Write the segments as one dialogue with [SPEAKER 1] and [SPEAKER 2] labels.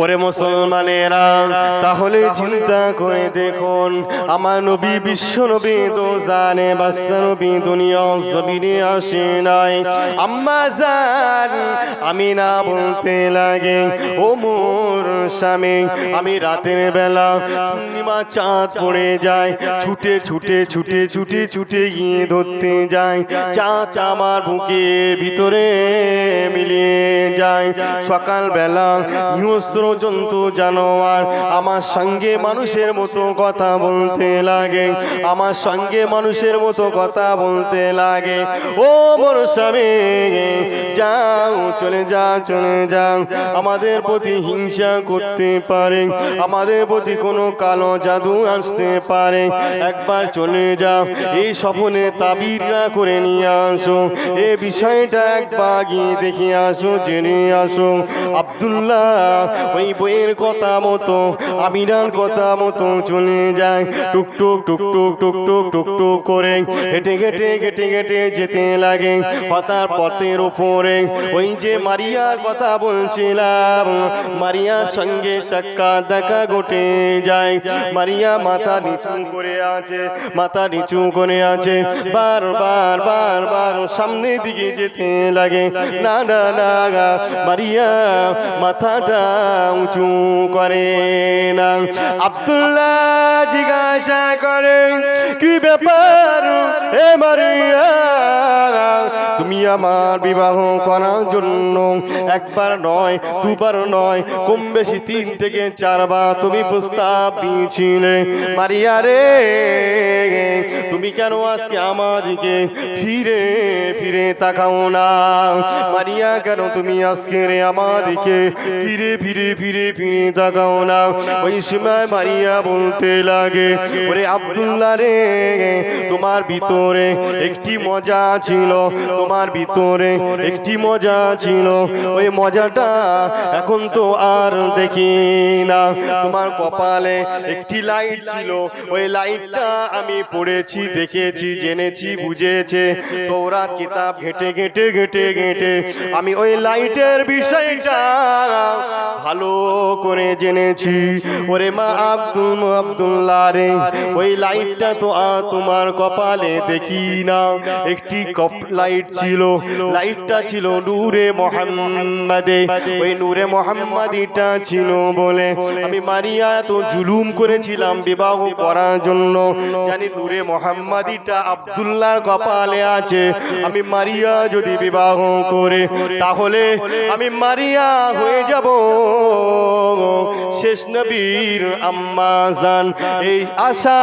[SPEAKER 1] ওরে মুসলমানেরা, তাহলে চিন্তা করে দেখুন, আমার নবী বিশ্ব নবী তো জানে, বাচ্চা নবী দুনিয়া জমিনে আসে নাই। আম্মা জান, আমি না বলতে লাগে, ও মোর স্বামী, আমি রাতের বেলা পূর্ণিমা চাঁদ পড়ে যায়, ছুটে ছুটে ছুটে ছুটে ছুটে গিয়ে ধরতে যায়। চাঁদ আমার বুকের ভিতরে মিলিয়ে যায়। সকালবেলা হিংস্র জন্তু জানোয়ার, আমার সঙ্গে মানুষের মতো কথা বলতে লাগে, আমার সঙ্গে মানুষের মতো কথা বলতে লাগে। ও মোর যাও, চলে যা, চলে যাও আমাদের প্রতি হিংসা করতে পারে, আমাদের প্রতি কোনো কালো জাদু আসতে পারে। একবার চলে যাও, এই স্বপ্নে তাবিররা করে নিয়ে আসো। এ বিষয়টা একবার গিয়ে দেখে আসো, জেনে আসো। আব্দুল্লাহ ওই বইয়ের কথা মতো, আমিরার কথা মতো চলে যায়। টুকটুক টুকটুক টুকটুক টুকটুক করে হেঁটে হেঁটে হেঁটে হেঁটে যেতে লাগে হতার পথের ওপরে ওই যে মারিয়ার কথা বলছিলাম মারিয়ার সঙ্গে সাক্ষাৎ দেখা ঘটে যায়। মারিয়া মাথা নিচু করে আছে, মাথা নিচু করে আছে। বারবার বারবার সামনের দিকে যেতে লাগে। না না না মারিয়া মাথাটা উঁচু করে না। আব্দুল্লাহ জিজ্ঞাসা করে, কি ব্যাপার হে মারিয়া? তুমি আমার বিবাহ করার জন্য একবার নয়, দুবার নয়, কম বেশি তিন থেকে চারবার তুমি প্রস্তাব দিয়েছিলে। মারিয়া রে, তুমি কেন আজকে আমাদিকে ফিরে ফিরে তাকাও না? মারিয়া, কেন তুমি আজকে রে আমাদিকে ফিরে ফিরে ফিরে ফিরে তাকাও না। ওই সময় মারিয়া বলতে লাগে, ওরে আব্দুল্লাহ রে, তোমার ভিতরে একটি মজা ছিল, তোমার ভিতরে একটি মজা ছিল। ওই মজাটা এখন তো আর দেখি না। তোমার কপালে একটি লাইট ছিল, ওই লাইটটা আমি পড়েছি, দেখেছি, জেনেছি, বুঝেছে। তোরা কিতাব ঘেটে ঘেটে ঘেটে ঘেটে। আমি ওই লাইটের বিষয়টা ভালো করে জেনেছি। ওরে মা আব্দুল আব্দুল্লাহ রে, ওই লাইটটা তো তোমার কপালে দেখি না। একটি কপ লাইট ছিল, লাইটটা ছিল নূরে মোহাম্মদে। ওই নূরে মোহাম্মদিটা ছিল বলে আমি মারিয়া তো জুলুম করেছিলাম বিবাহ করার জন্য। জানি নূরে মোহাম্মদিটা আব্দুল্লাহর কপালে আছে। আমি মারিয়া যদি বিবাহ করে, তাহলে আমি মারিয়া হয়ে যাব। শেষ নবীর আম্মা এই আশা,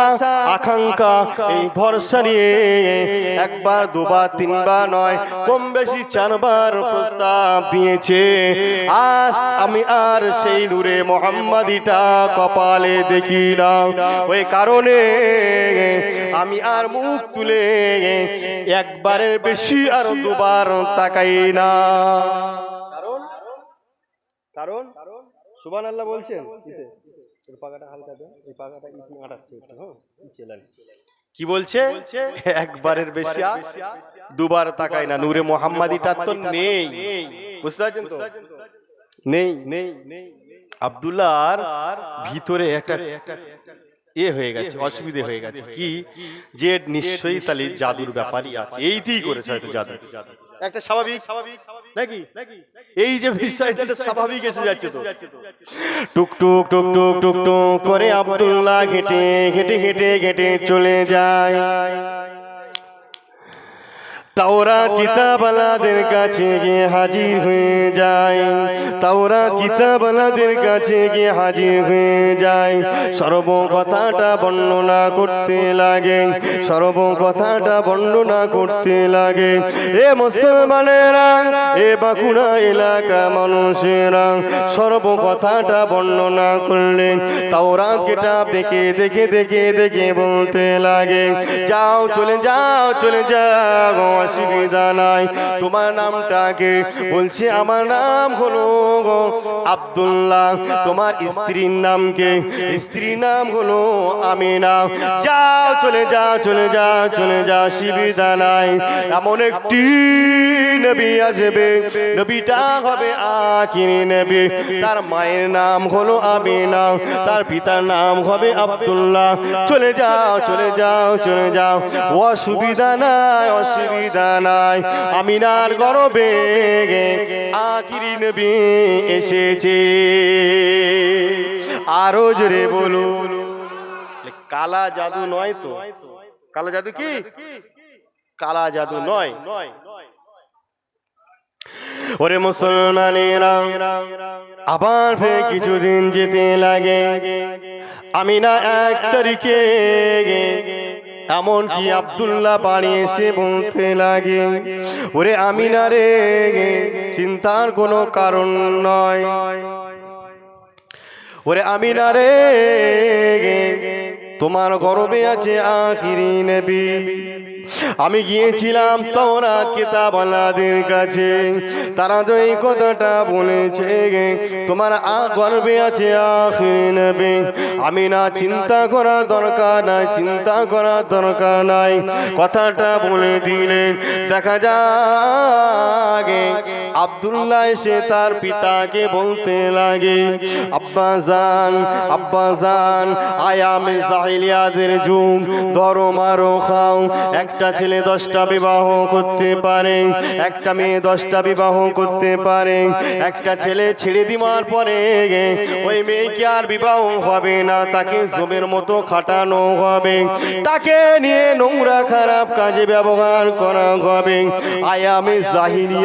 [SPEAKER 1] আকাঙ্ক্ষা, এই ভরসা নিয়ে একবার, দুবার, তিনবার নয়, কম বেশি চারবার প্রস্তাব দিয়েছে। আজ আমি আর সেই নূরে মোহাম্মদিটা কপালে দেখি না। ওই কারণে আমি আর মুখ তুলে একবারের বেশি আর দুবার তাকাই না। কারণ কারণ সুবান আল্লাহ বলছেন। ইতে এর পাকাটা হালকা দেন। এই পাকাটা ইট আটাচ্ছে একটু হ্যাঁ? নিচে লাল। কি বলছে? একবারের বেশি দুবার তাকাই না। নূরে মোহাম্মদিটা তো নেই। বুঝতে পারছেন তো? নেই। নেই। আব্দুল্লাহর ভিতরে একটা এ হয়ে গেছে অসুবিধে হয়ে গেছে। কি? যে নিশ্চয়ই তাহলে জাদুর ব্যাপারই আছে। এইতেই করেছে হয়তো জাদু। একটা স্বাভাবিক নাকি? এই যে বিষয়টা একটা স্বাভাবিক এসে যাচ্ছে তো। টুক টুক টুক টুক টুক টুক করে আব্দুল্লাহ ঘেটে ঘেটে ঘেটে ঘেটে চলে যায়। তাওরা কিতাবালাদের কাছে গিয়ে হাজির হয়ে যায়। তাওরা কিতাবালাদের কাছে গিয়ে হাজির হয়ে যায়। সর্ব কথাটা বর্ণনা করতে লাগে। সর্ব কথাটা বর্ণনা করতে লাগে। এ মুসলমানেরা এ বাঁকুড়া এলাকা মানুষেরা সর্ব কথাটা বর্ণনা করলে তাওরা কিতাব দেখে দেখে দেখে দেখে বলতে লাগে যাও চলে যাও চলে যাও অসুবিধা নাই। তোমার নামটাকে বলছে, আমার নাম হলো আব্দুল্লাহ। তোমার স্ত্রীর নামকে, স্ত্রীর নাম হলো আমিনা। যাও, চলে যাও চলে যাও চলে যাও সুবিধা নাই। এমন একটি নবী আসবে, নবীটা হবে আখিরি নবী। তার মায়ের নাম হলো আমিনা, তার পিতার নাম হবে আব্দুল্লাহ। চলে যাও চলে যাও চলে যাও। অসুবিধা নাই, অসুবিধা নাই। আমিনার গর্বে আখিরি নবী এসেছে। আরও জোরে বলুন। কালা জাদু নয় তো? কালা জাদু কি? কালা জাদু নয়। ওরে মুসলমানেরা আবার ফের কিছুদিন যেতে লাগে। আমি না এক তারিখে এমন কি আব্দুল্লাহ বাড়ি এসে বলতে লাগে ওরে আমিনা রে চিন্তার কোনো কারণ নয়। ওরে আমিনা রে তোমার গর্বে আছে আখিরি নবী। আমি গিয়েছিলাম তোরা কিতাবওয়ালাদের কাছে। তারা তো এই কথাটা বলেছে তোমার আ গর্বে আছে আখিরি নবী। আমি না চিন্তা করা দরকার নাই চিন্তা করা দরকার নাই। কথাটা বলে দিলেন দেখা যাগে আব্দুল্লাহ এসে তার পিতাকে বলতে লাগে, আব্বা জান আব্বা জান আয়ামে জাহিলিয়াদের যুগ ধরো মারো খাও। একটা ছেলে দশটা বিবাহ করতে পারে, একটা মেয়ে দশটা বিবাহ করতে পারে, একটা ছেলে ছেড়ে দিবার পরে ওই মেয়েকে আর বিবাহ হবে না, তাকে জমের মতো খাটানো হবে। তাকে নিয়ে নোংরা খারাপ কাজে ব্যবহার করা হবে। আয়ামে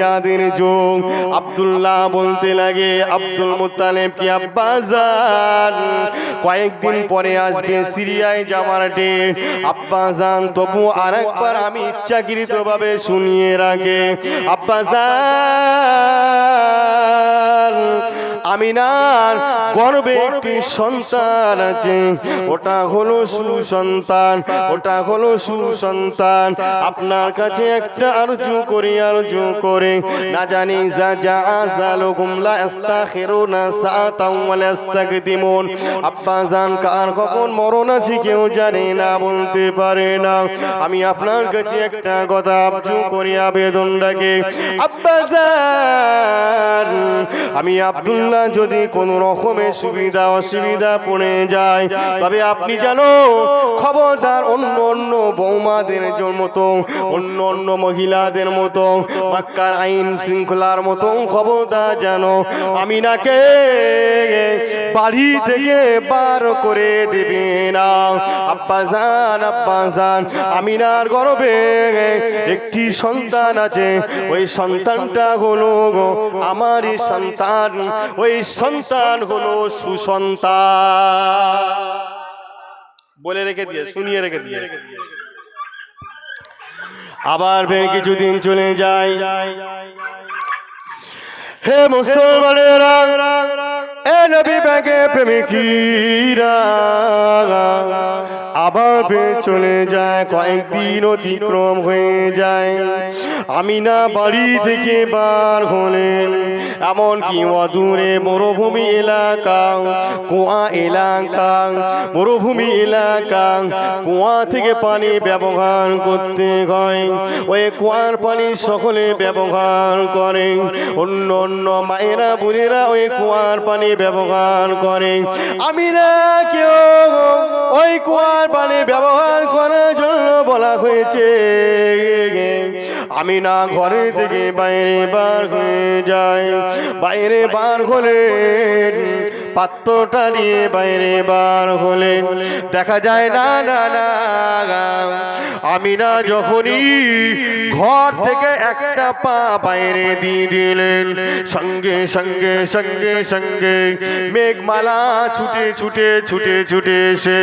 [SPEAKER 1] জাহিলিয়াদের যোগ আব্দুল্লাহ বলতে লাগে, আব্দুল মুতালেব কি আব্বাজান? কয়েকদিন পরে আসবে সিরিয়ায় যাওয়ার ডেট আব্বাজান, তবু আরেকবার আমি ইচ্ছাকৃত ভাবে শুনিয়ে রাখে। আব্বাজান আমিনার গর্বে একটি সন্তান আছে। ওটা হলো সুসন্তান ওটা হলো সুসন্তান। আপনার কাছে একটা আরজু করি আরজু করে। না জানি যা যা আজালো গুমলা আস্তাখিরুনা সাআতাও ওয়ালা আস্তাকদিমুন। আব্বা জান কার কখন মরণ আছে কেউ জানে না বলতে পারে না। আমি আপনার কাছে একটা কথা আরজু করি আবেদনটাকে। আব্বা জান আমি আব্দুল্লাহ যদি কোন রকমের সুবিধা অসুবিধা পড়ে যায়, তবে আপনি জানো খবরদার অন্য অন্য বৌমাদের মতো, অন্য অন্য মহিলাদের মতো, মাক্কার আইন শৃঙ্খলার মতো খবরদার জানো আমি নাকে বাড়ি থেকে বার করে দেবে না। আব্বা জান আব্বা জান আমিনার গর্বে একটি সন্তান আছে, ওই সন্তানটা হলো গো, আমারই সন্তান ওই সন্তান হলো সুসন্তান। বলে রেখে দিয়ে, শুনিয়ে রেখে দিয়ে। আবার কিছুদিন চলে যায়। হে মুসলমানেরা, এ নবী ব্যাগে প্রেমিকিরা। আবার ফের চলে যায় কয়েকদিন অতিক্রম হয়ে যায়। আমি না বাড়ি থেকে বার হলেন এমনকি অদূরে মরুভূমি এলাকা কুয়া এলাকা মরুভূমি এলাকা কুয়া থেকে পানি ব্যবহার করতে হয়। ওই কুয়ার পানি সকলে ব্যবহার করে। অন্য অন্য মায়েরা বোনেরা ওই কুয়ার পানি ব্যবহার করে। আমি না কেউ ওই কুয়ার পানি ব্যবহার করার জন্য বলা হয়েছে। আমি না ঘরে থেকে বাইরে বার হয়ে যাই। বাইরে বার হলেন পাত্রটা নিয়ে বাইরে বার হলেন। দেখা যায়, না না না আমি না যখনই ঘর থেকে একটা পা বাইরে দিয়ে দিলেন, সঙ্গে সঙ্গে সঙ্গে সঙ্গে মেঘমালা ছুটে ছুটে ছুটে ছুটে এসে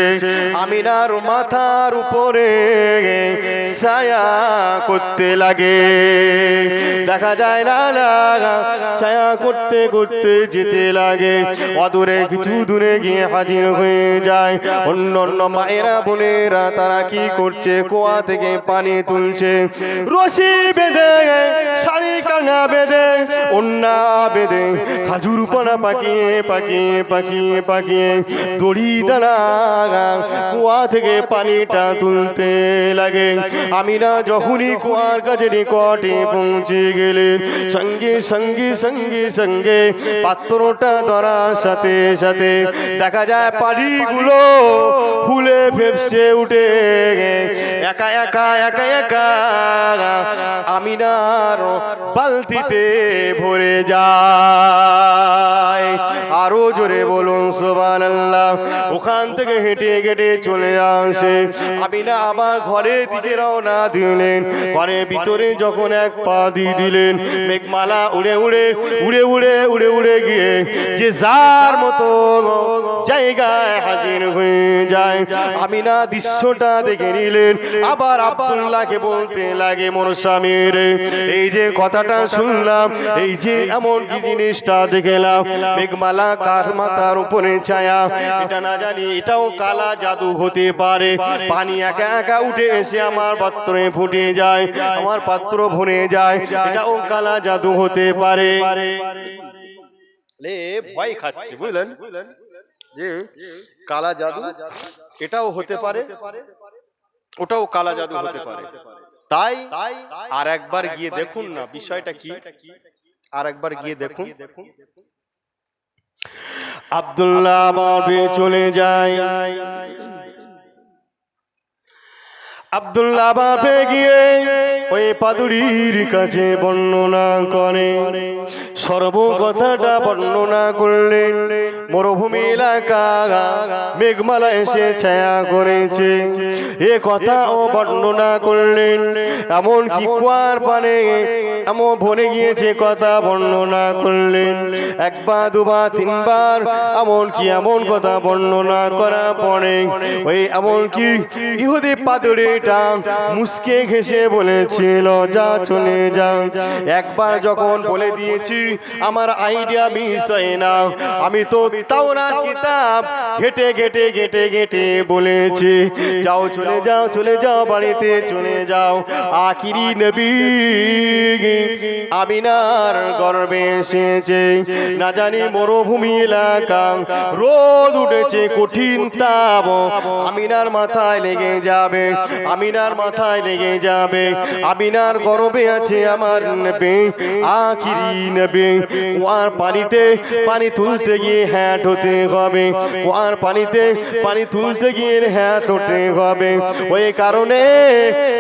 [SPEAKER 1] আমিনার মাথার উপরে ছায়া করতে লাগে। দেখা যায় না, ছায়া করতে করতে যেতে লাগে। অদূর অদূরে কিছু দূরে গিয়ে হাজির হয়ে যায়। অন্য অন্য মায়েরা বোনেরা তারা কি করছে? কুয়া থেকে পানি তুলছে। রশি বেঁধে শাড়ি কাঙা বেঁধে অন্যা বেঁধে খাজুর পানা পাকিয়ে পাকিয়ে পাকিয়ে পাকিয়ে। দড়ি দানা কুয়া থেকে পানিটা তুলতে লাগে। আমি না যখনই কুয়ার কাছে নিকটে পৌঁছে গেলেন সঙ্গে সঙ্গে সঙ্গে সঙ্গে পাত্রটা ধরার সাথে সাথে দেখা যায় পানিগুলো ফুলে ফেপসে উঠে একা একা একা একা আমিনার বালতিতে ভরে যায়। আরও জোরে বলুন সোবান আল্লাহ ওখান থেকে হেঁটে হেঁটে চলে আসে। আমিনা আবার ঘরের দিকে রওনা দিলেন। ঘরের ভিতরে যখন এক পা দিয়ে দিলেন মেঘমালা উড়ে উড়ে উড়ে উড়ে উড়ে উড়ে গিয়ে যে যার মতো জায়গায় হাজির হয়ে যায়। আমিনা দৃশ্যটা দেখে নিলেন। আবার আব্দুল্লাহকে বলতে লাগে মোর স্বামীর এই যে কথাটা শুনলাম এই যে এমন কি জিনিসটা দেখলাম মেঘমালা কার উপরে ছায়া। এটা না জানি, এটাও কালা জাদু হতে পারে। পানি একা একা উঠে এসে আমার পাত্রে ফুটে যায়, আমার পাত্র ভরে যায়। এটাও কালা জাদু হতে পারে। ভয় খাচ্ছে, বুঝলেন? যে কালা জাদু, এটাও হতে পারে, ওটাও কালা জাদু হতে পারে। তাই আর একবার গিয়ে দেখুন না, বিষয়টা কি? আর একবার গিয়ে দেখুন। আব্দুল্লাহ চলে যায়। আব্দুল্লাহ বাপে গিয়ে ওই পাদুরির কাছে বর্ণনা করে। সর্ব কথাটা বর্ণনা করলেন মরুভূমি এলাকা মেঘমালা এসে ছায়া করেছে। এ কথা ও বর্ণনা করলেন এমন কি কুয়ার পানে এমন ভরে গিয়েছে কথা বর্ণনা করলেন একবার দুবার তিনবার এমন কি এমন কথা বর্ণনা করা পরে ওই এমন কি ইহুদি পাদুরিটা মুসকে ঘেসে বলেছিল, যা চলে যা। একবার যখন বলে দিয়েছি, আমার আইডিয়া মিস হয় না। আমি তো তাও না কিতাব ঘেটে ঘেটে ঘেটে ঘেটে বলেছি, যাও চলে যাও চলে যাও, বাড়িতে চলে যাও। আকিরি নবী আমিনার গর্বে এসেছে। না জানি মরুভূমি এলাকা রোদ উঠেছে কঠিন তাপ। আমিনার মাথায় লেগে যাবে। আমিনার মাথায় লেগে যাবে। আমিনার গর্বে আছে আমার নেবে, আখিরি নেবে। কুয়ার পানিতে পানি তুলতে গিয়ে হ্যাট হতে হবে। কুয়ার পানিতে পানি তুলতে গিয়ে হ্যাট হতে হবে। ওই কারণে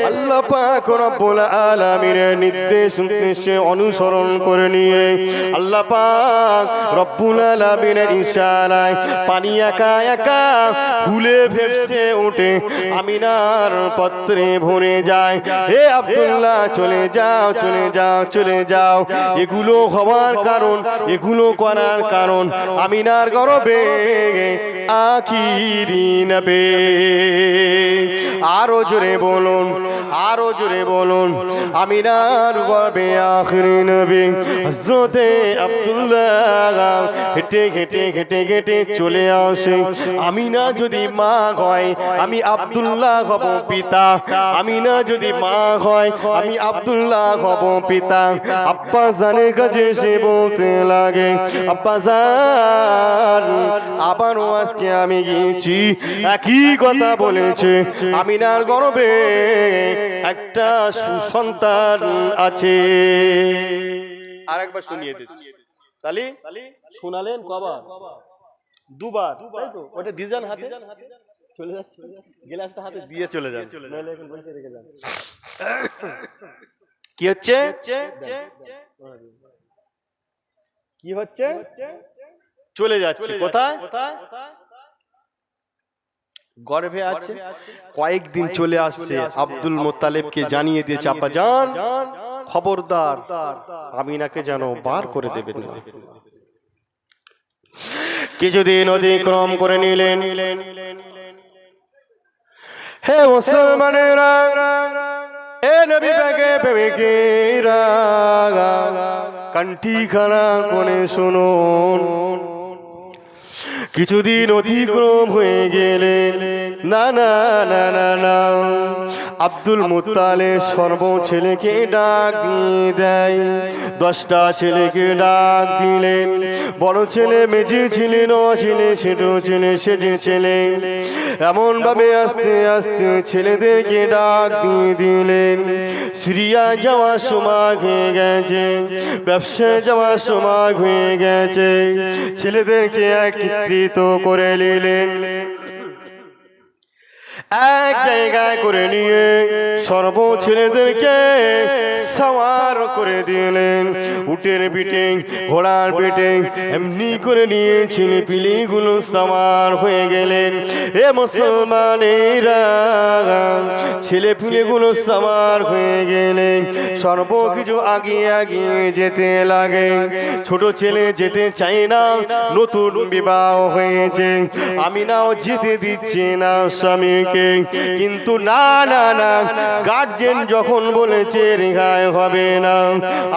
[SPEAKER 1] আল্লাহ পাক রব্বুল আলামিনের নির্দেশ উদ্দেশ্যে অনুসরণ করে নিয়ে আল্লাহ পাক রব্বুল আলামিনের ইশারায় পানি একা একা ফুলে ভেসে ওঠে। আমিনার পত্রে ভরে যায়। হে আব্দুল্লাহ চলে যাও চলে যাও চলে যাও। এগুলো হওয়ার কারণ এগুলো করার কারণ। আমিনার গরবে আখিরি নবে আরও জোরে বলুন আরও জোরে বলুন। আমিনার গর্বে আখরি নবী হজরতে আব্দুল্লাহ হেঁটে হেঁটে হেঁটে হেঁটে চলে আসে। আমিনা যদি মা হয় আমি আব্দুল্লাহ হব পিতা। আমিনা যদি মা হয় আমি আব্দুল্লাহ হব পিতা। আব্বা জানের কাছে সে বলতে লাগে আব্বা জান আবারও আজকে আমি গিয়েছি একই কথা বলেছে আমিনার গর্বে একটা সুসন্তান আছে। আরেকবার শুনিয়ে দিচ্ছি। তালি শোনালেন কবার? দুবার তাই ওটা দিয়ে যান হাতে? চলে যাচ্ছে গ্লাসটা হাতে দিয়ে চলে যান। নাহলে এখন বসে রেখে যান। কি হচ্ছে? কি হচ্ছে? চলে যাচ্ছে। কোথায়? গর্ভে আছে। কয়েকদিন চলে আসছে। আব্দুল মোত্তালেবকে জানিয়ে দিয়েছে। আব্বা যান খবরদার। আমিনাকে যেন বার করে দেবেন না। কিছুদিন অতিক্রম করে নিলেন। হে মুসলমানেরা এ নবী পাকে প্রেমিকেরা কান্টি খানা কোনে শুনুন। কিছুদিন অতিক্রম হয়ে গেলেন না না না না না। আব্দুল মুতালে সর্ব ছেলেকে ডাক দিয়ে দেয়। দশটা ছেলেকে ডাক দিলেন বড় ছেলে মেজে ছেলে ন ছেলে, ছোট ছেলে, সেজে ছেলে। এমন ভাবে আস্তে আস্তে ছেলেদেরকে ডাক দিয়ে দিলেন। সিরিয়া যাওয়ার সময় হয়ে গেছে। ব্যবসায় যাওয়ার সময় হয়ে গেছে। ছেলেদেরকে একত্রিত করে নিলেন এক জায়গায় করে নিয়ে সর্ব ছেলেদেরকে সওয়ার করে দিলেন। উটের পিঠে ঘোড়ার পিঠে এমনি করে নিয়ে সওয়ার হয়ে গেলেন। এ মুসলমানেরা ছেলে পিলেগুলো সওয়ার হয়ে গেলেন। সর্ব কিছু আগিয়ে আগিয়ে যেতে লাগে। ছোট ছেলে যেতে চাই না, নতুন বিবাহ হয়েছে। আমি নাও যেতে দিচ্ছি না স্বামীকে। কিন্তু না না না গার্জেন যখন বলেছে রেহাই হবে না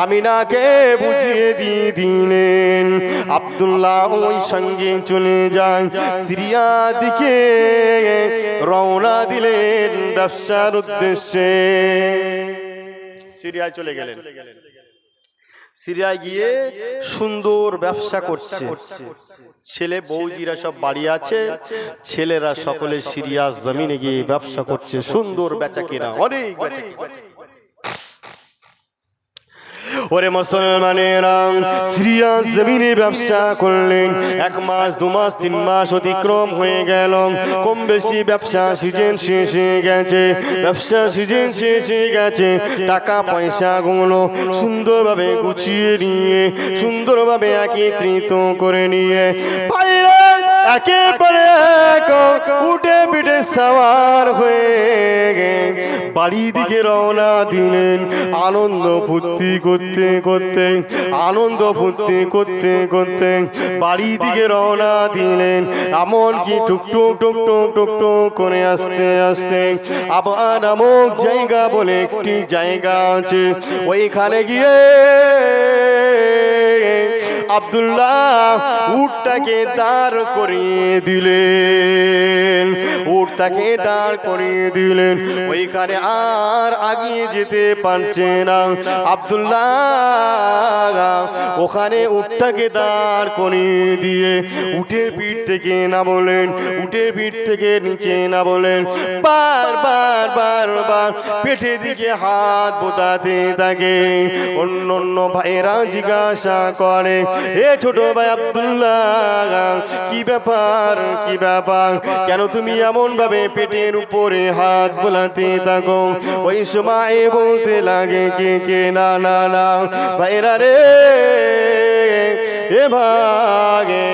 [SPEAKER 1] আমি নাকে বুঝিয়ে দিয়ে দিলেন। আব্দুল্লাহ ওই সঙ্গে চলে যায় সিরিয়া দিকে রওনা দিলেন ব্যবসার উদ্দেশ্যে। সিরিয়ায় চলে গেলেন। সিরিয়ায় গিয়ে সুন্দর ব্যবসা করছে ছেলে বৌজিরা সব বাড়ি আছে, ছেলেরা সকলে সিরিয়া জমিনে গিয়ে ব্যবসা করছে, সুন্দর বেচা কিনা অনেক। ওরে মুসলমানেরা সিরিয়া জমিনে ব্যবসা করলেন। এক মাস, দু মাস, তিন মাস অতিক্রম হয়ে গেল। কম বেশি ব্যবসা সিজন শেষ হয়ে গেছে। ব্যবসা সিজন শেষ হয়ে গেছে। টাকা, পয়সা গুলো সুন্দরভাবে গুছিয়ে নিয়ে, সুন্দরভাবে একত্রিত করে নিয়ে, বাইরে একের পরে এক উঠে পিঠে সাওয়ার হয়ে গে বাড়ি দিকে রওনা দিলেন। আনন্দ ফুর্তি করতে করতে, আনন্দ ফুর্তি করতে করতে বাড়ি দিকে রওনা দিলেন। এমনকি টুকটুক টুকটুক টুকটুক করে আসতে আসতে আবার আমক জায়গা বলে একটি জায়গা আছে। ওইখানে গিয়ে আব্দুল্লাহ উটটাকে দাঁড় করিয়ে দিলেন। উটটাকে দাঁড় করিয়ে দিলেন। ওইখানে আর আগিয়ে যেতে পারছে না। আব্দুল্লাহ ওখানে উটটাকে দাঁড় করিয়ে দিয়ে উটের পিঠ থেকে না বলেন উটের পিঠ থেকে নিচে না বলেন বার বার বার বার পেটে দিকে হাত বোতাতে থাকে। অন্য অন্য ভাইয়েরা জিজ্ঞাসা করে এ ছোট ভাই আব্দুল্লাহ, কি ব্যাপার কি ব্যাপার? কেন তুমি এমন ভাবে পেটের উপরে হাত বোলাতে থাকো? ওই সময় বলতে লাগে কে কে? না না না। ভাইরা রে ভাগে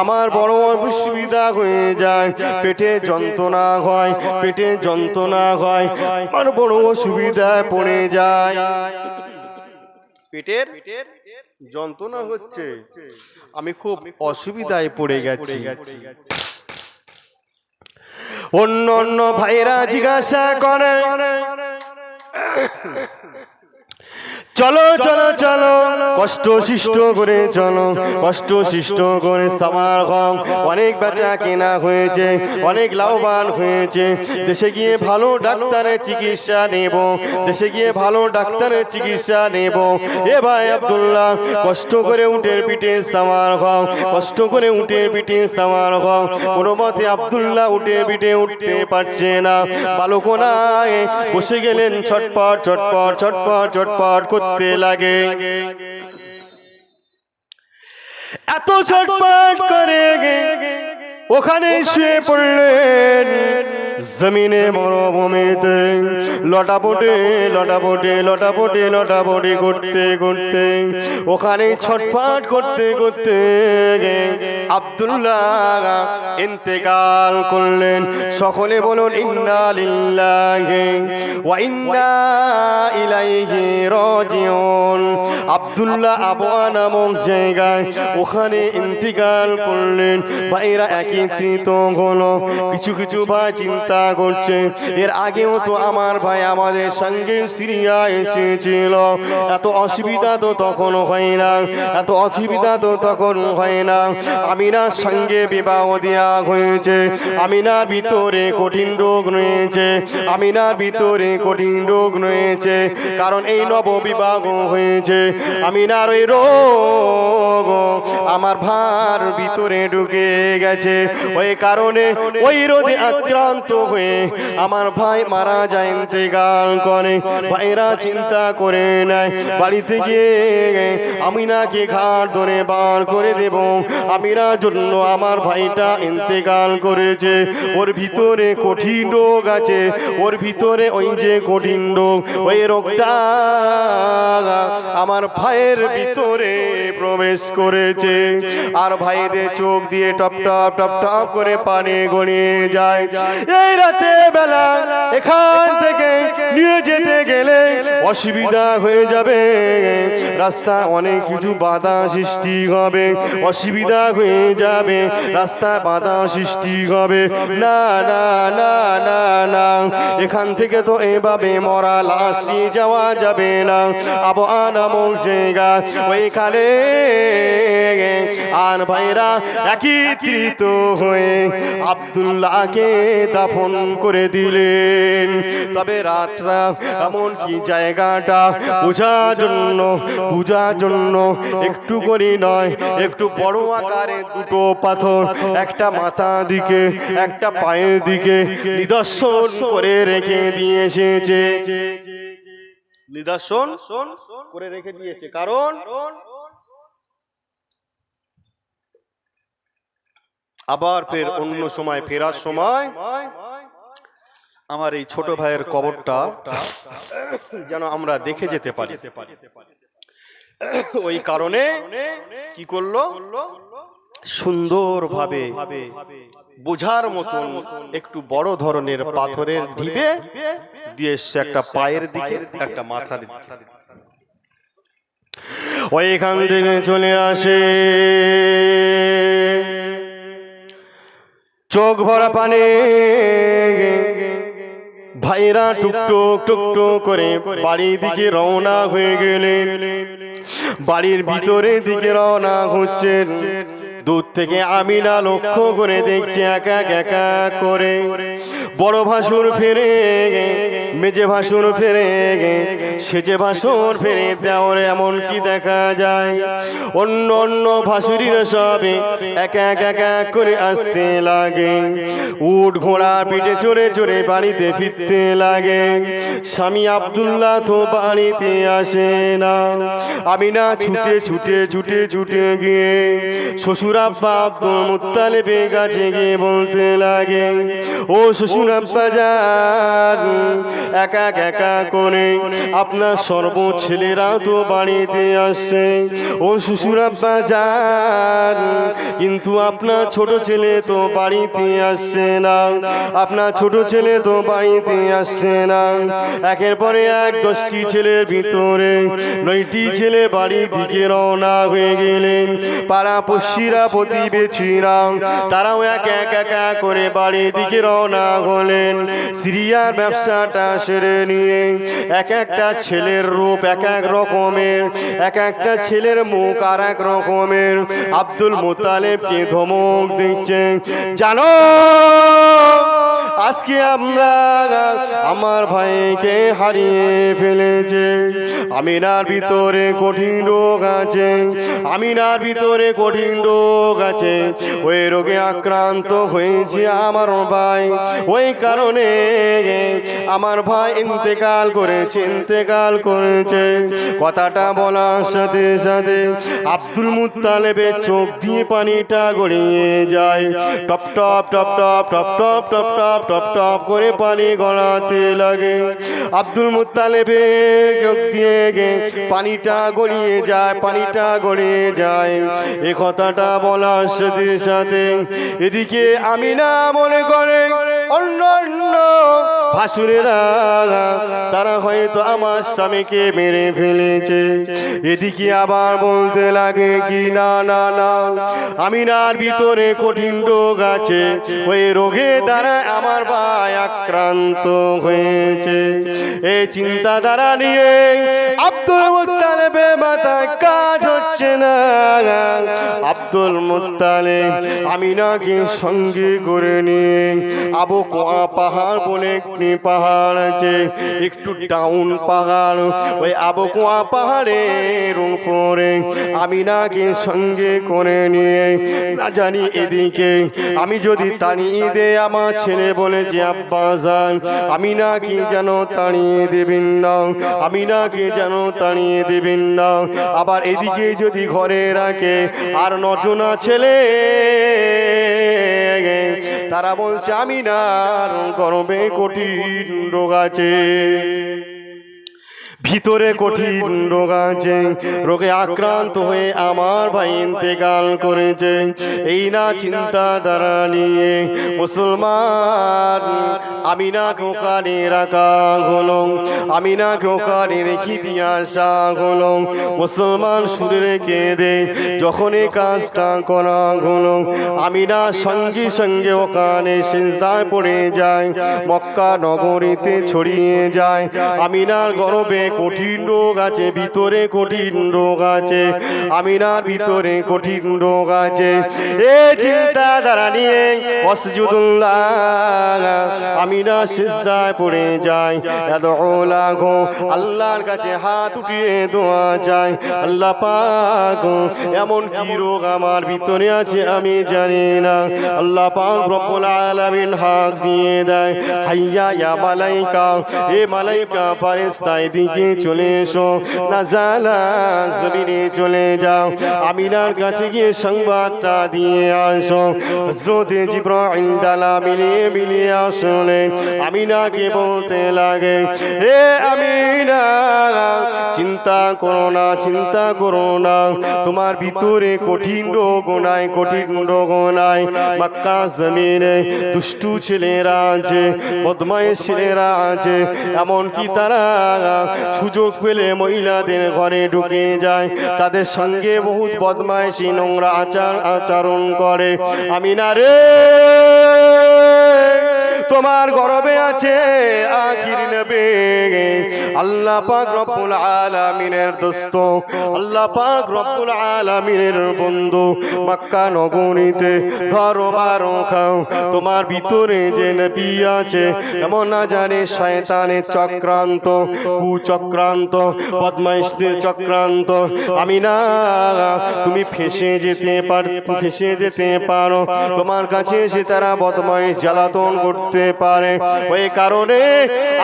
[SPEAKER 1] আমার বড় অসুবিধা হয়ে যায়। পেটে যন্ত্রণা হয়, পেটে যন্ত্রণা হয়। আমার বড় অসুবিধায় পড়ে যায়। পেটের পেটের যন্ত্রণা হচ্ছে। আমি খুব অসুবিধায় পড়ে গেছি। অন্য অন্য ভাইরা জিজ্ঞাসা করে। চলো চলো চলো, কষ্ট সৃষ্ট করে চলো, কষ্ট সৃষ্ট করে সামার কম অনেক বেচা কেনা হয়েছে, অনেক লাভবান হয়েছে। দেশে গিয়ে ভালো ডাক্তারের চিকিৎসা নেব, দেশে গিয়ে ভালো ডাক্তারের চিকিৎসা নেব। এ ভাই আব্দুল্লাহ, কষ্ট করে উঠে পিঠে সামার কম কষ্ট করে উঠে পিঠে সামার কম কোনো মতে আব্দুল্লাহ উঠে পিঠে উঠতে পারছে না। বালকোনায় বসে গেলেন ছটপট ছটপট ছটপট ছটপট করতে লাগে। এত ছটপট করে ওখানে শুয়ে পড়লেন। জমিনে মরুভূমিতে লটাপটে লটাপটে লটাপটে, লটাপটি করতে করতে ওখানে ছটফট করতে করতে আবদুল্লাহ ইন্তেকাল করলেন। সকলে বলুন, ইন্না লিল্লাহি ওয়া ইন্না ইলাইহি রাজিউন। আবদুল্লাহ আবওয়া নামক জায়গায় ওখানে ইন্তিকাল করলেন। ভাইরা একত্রিত হলো। কিছু কিছু ভাই চিন্তা করছে। এর আগেও তো আমার ভাই আমাদের সঙ্গে সিরিয়া এসেছিল। এত অসুবিধা তো তখন হয় না। এত অসুবিধা তো তখন হয় না। আমিনার সঙ্গে বিবাহ দেওয়া হয়েছে। আমিনার ভিতরে কঠিন রোগ রয়েছে। আমিনার ভিতরে কঠিন রোগ রয়েছে। কারণ এই নব বিবাহ হয়েছে। আমিনার ওই রোগ আমার ভার ভিতরে ঢুকে গেছে। ওই কারণে ওই রোদে আক্রান্ত হয়ে আমার ভাই মারা যায় ইন্তেকাল করে। ভাইরা চিন্তা করে নেয়, বাড়িতে গিয়ে আমিনাকে ঘাট ধরে বার করে দেব। আমিনার জন্য আমার ভাইটা ইন্তেকাল করেছে। ওর ভিতরে কঠিন রোগ আছে। ওর ভিতরে ওই যে কঠিন রোগ, ওই রোগটা আমার ভাইয়ের ভিতরে প্রবেশ করেছে। আর ভাইদের চোখ দিয়ে টপ টপ টপ টপ করে পানি গড়িয়ে যায়। এই রাতে বেলা এখান থেকে নিয়ে যেতে গেলে অসুবিধা হয়ে যাবে। রাস্তা অনেক কিছু বাধা সৃষ্টি হবে। অসুবিধা হয়ে যাবে। রাস্তা বাধা সৃষ্টি হবে। না না না না না। এখান থেকে তো এভাবে মরা লাশ নিয়ে যাওয়া যাবে না। আবো আনামো জায়গা ওইখানে আর ভাইরা একত্রিত হয়ে আব্দুল্লাহকে দাফন করে দিলেন? তবে রাতটা এমন কি জায়গাটা? বোঝার জন্য বোঝার জন্য একটু করে নয়, একটু বড় আকারে দুটো পাথর, একটা মাথা দিকে, একটা পায়ের দিকে নিদর্শন করে রেখে দিয়ে এসেছে। নিদর্শন করে রেখে দিয়েছে। কারণ আবার ফের অন্য সময় ফেরার সময় আমার এই ছোট ভাইয়ের কবরটা যেন আমরা দেখে যেতে পারি। ওই কারণে কি করল? সুন্দরভাবে বোঝার মতন একটু বড় ধরনের পাথরের ঢিবে দিয়ে এসছে একটা পায়ের দিকে একটা মাথার দিকে। ওইখান থেকে চলে আসে। চোখ ভরা পানে। ভাইরা টুকটুক টুকটুক করে বাড়ির দিকে রওনা হয়ে গেলেন। বাড়ির ভিতরে দিকে রওনা হচ্ছেন। দূর থেকে আমিনা লক্ষ্য করে দেখছে একা একা করে। বড় ভাসুর ফেরে মেজে ভাসুর ফেরে গে, সেজে ভাসুর ফেরে দেওয়ার এমন কি দেখা যায়? অন্য অন্য ভাসুরিরা সবে এক এক এক এক করে আসতে লাগে। উট ঘোড়া পিঠে চড়ে চড়ে বাড়িতে ফিরতে লাগে। স্বামী আব্দুল্লাহ তো বাড়িতে আসে না। আমি না ছুটে ছুটে ছুটে ছুটে গিয়ে শ্বশুর আব্বা আব্দুল মুত্তালিবে কাছে গিয়ে বলতে লাগে, ও শ্বশুর আব্বা যান একা একা করে আপনার সর্ব ছেলেরা তো বাড়িতে আসছে ও শ্বশুর আব্বা যান কিন্তু আপনার ছোট ছেলে তো বাড়িতে আসছে না। আপনার ছোট ছেলে তো বাড়িতে আসছে না। একের পরে এক দশটি ছেলের ভিতরে নয়টি ছেলে বাড়ি দিকে রওনা হয়ে গেলেন। পাড়া পড়শিরা প্রতিবেশীরা, তারাও এক এক এক করে বাড়ি দিকে রওনা হলেন। সিরিয়ার ব্যবসাটা সেরে নিয়ে এক একটা ছেলের রূপ এক এক রকমের, এক একটা ছেলের মুখ আর এক রকমের। আব্দুল মোতালেবকে ধমক দিচ্ছে, জানো, আজকে আমরা আমার ভাইকে হারিয়ে ফেলেছে। আমিনার ভিতরে কঠিন রোগ আছে, আমিনার ভিতরে কঠিন রোগ আছে। ওই রোগে আক্রান্ত হয়েছে আমার ভাই। ওই কারণে আমার ভাই ইন্তেকাল করেছে ইন্তেকাল করেছে। কথাটা বলার সাথে সাথে আব্দুল মুতালেবের চোখ দিয়ে পানিটা গড়িয়ে যায়। টপ টপ টপ টপ টপ টপ টপ টপ টপ টপ করে পানি গড়াতে লাগে। আব্দুল মুতালেবে চোখ দিয়ে গে পানিটা গড়িয়ে যায়, পানিটা গড়িয়ে যায়। এ কথাটা বলার সাথে সাথে এদিকে আমি না মনে করে অন্য অন্য ভাসুরেরা তারা হয়তো আমার স্বামীকে মেরে ফেলেছে। এদিকে আবার বলতে লাগে কি, না না না, আমিনার ভিতরে কঠিন রোগ আছে। ওই রোগে দ্বারা আমার ভাই আক্রান্ত হয়েছে। এই চিন্তা চিন্তাধারা নিয়ে আব্দুল মুত্তালেবে মাথায় কাজ হচ্ছে না। আব্দুল মুত্তালেব আমিনাকে সঙ্গে করে নিয়ে আবু পাহাড় বলে একটি পাহাড় আছে, একটু ডাউন পাহাড়। ওই আবু কোয়া পাহাড়ের উপরে আমিনাকে সঙ্গে করে নিয়ে, না জানি এদিকে। আমি যদি তাড়িয়ে দে আমার ছেলে বলেছে আব্বা যান আমি নাকি যেন তাড়িয়ে দেবেন না আমি নাকি যেন তাড়িয়ে দেবেন না। আবার এদিকে যদি ঘরে রাখে, আর নজনা ছেলে তারা বলছে আমি না গরমে কঠিন রোগ আছে। ভিতরে কঠিন রোগ আছে রোগে আক্রান্ত হয়ে আমার ভাই ইন্তেকাল করেছে এই না চিন্তা দ্বারা নিয়ে মুসলমান আমিনাকে ওখানে রাখা হলো আমিনাকে ওখানে রেখে দিয়ে আসা হলো মুসলমান সুরে রেখে দে যখন এই কাজটা করা হলো আমিনা সঙ্গে সঙ্গে ওখানে সিজদায় পড়ে যায় মক্কা নগরীতে ছড়িয়ে যায় আমিনার গর্বে কঠিন রোগ আছে, ভিতরে কঠিন রোগ আছে, আমিনার ভিতরে কঠিন রোগ আছে। এ চিন্তা দ্বারা নিয়ে অসজুদুল্লাহ আমিনা সিজদায় পড়ে যায় এত লাগো আল্লাহর কাছে হাত উঠিয়ে দোয়া যায় আল্লাহ পাক, এমন কি রোগ আমার ভিতরে আছে আমি জানি না। আল্লাহ পাক রব্বুল আলামিন হাত দিয়ে দেয়, হাইয়া ইয়া মালাইকা, এ মালাইকা ফারেস্তা এদিকে চলে এসো। নাজালা জমিনে চলে যাও। আমিনার কাছে গিয়ে সংবাদটা দিয়ে আসো। হজরতে জিব্রাইল ডালা মিলিয়ে মিলিয়ে আসলে আমিনাকে বলতে লাগে, হে আমিনা, চিন্তা করো না, চিন্তা করো না। তোমার ভিতরে কঠিন রোগ নাই, কঠিন রোগ নাই। মক্কা জমিনে দুষ্টু ছেলেরা আছে বদমাইশ ছেলেরা আছে। এমনকি তারা সুযোগ পেলে মহিলাদের ঘরে ঢুকে যায়। তাদের সঙ্গে বহুত বদমাইশি, নোংরা আচার আচরণ করে। আমি না রে, তোমার গরবে আছে, আখির নবে। আল্লাহ পাক রব্বুল আলামিনের দোস্ত, আল্লাহ পাক রব্বুল আলামিনের বন্ধু, মক্কা নগরীতে ধরো বারো খাও। তোমার ভিতরে যে নবী আছে, এমন না জানে শয়তানের চক্রান্ত কুচক্রান্ত বদমাইশদের চক্রান্ত। আমি না তুমি ফেসে যেতে পার ফেসে যেতে পারো। তোমার কাছে এসে তারা বদমাইশ জ্বালাতন করতে পারে। ওই কারণে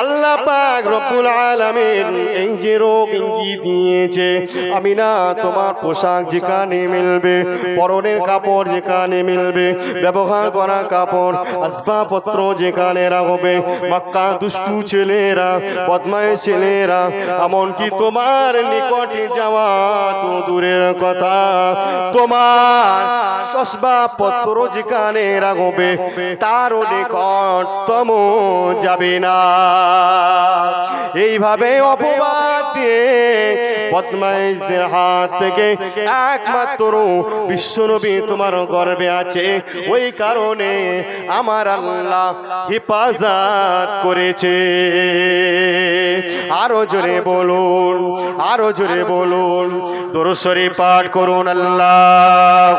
[SPEAKER 1] আল্লাহ পাক রব্বুল আলামিন এই যে রোগ ইঙ্গিত দিয়েছে আমি না তোমার পোশাক যেখানে মিলবে, পরনের কাপড় যেখানে মিলবে, ব্যবহার করা কাপড়, আসবাবপত্র যেখানে রাখবে, মক্কা দুষ্টু ছেলেরা বদমায় ছেলেরা এমনকি তোমার নিকটে যাওয়া তো দূরের কথা। তোমার আসবাবপত্র যেখানে রাখবে তারও নিকটতম যাবে না। এইভাবে অপবাদ দিয়ে বদমাইশদের হাত থেকে একমাত্র বিশ্বনবী তোমার গর্বে আছে। ওই কারণে আমার আল্লাহ হেফাজত করেছে। আরও জোরে বলুন আরও জোরে বলুন দরসরি পাঠ করুন আল্লাহ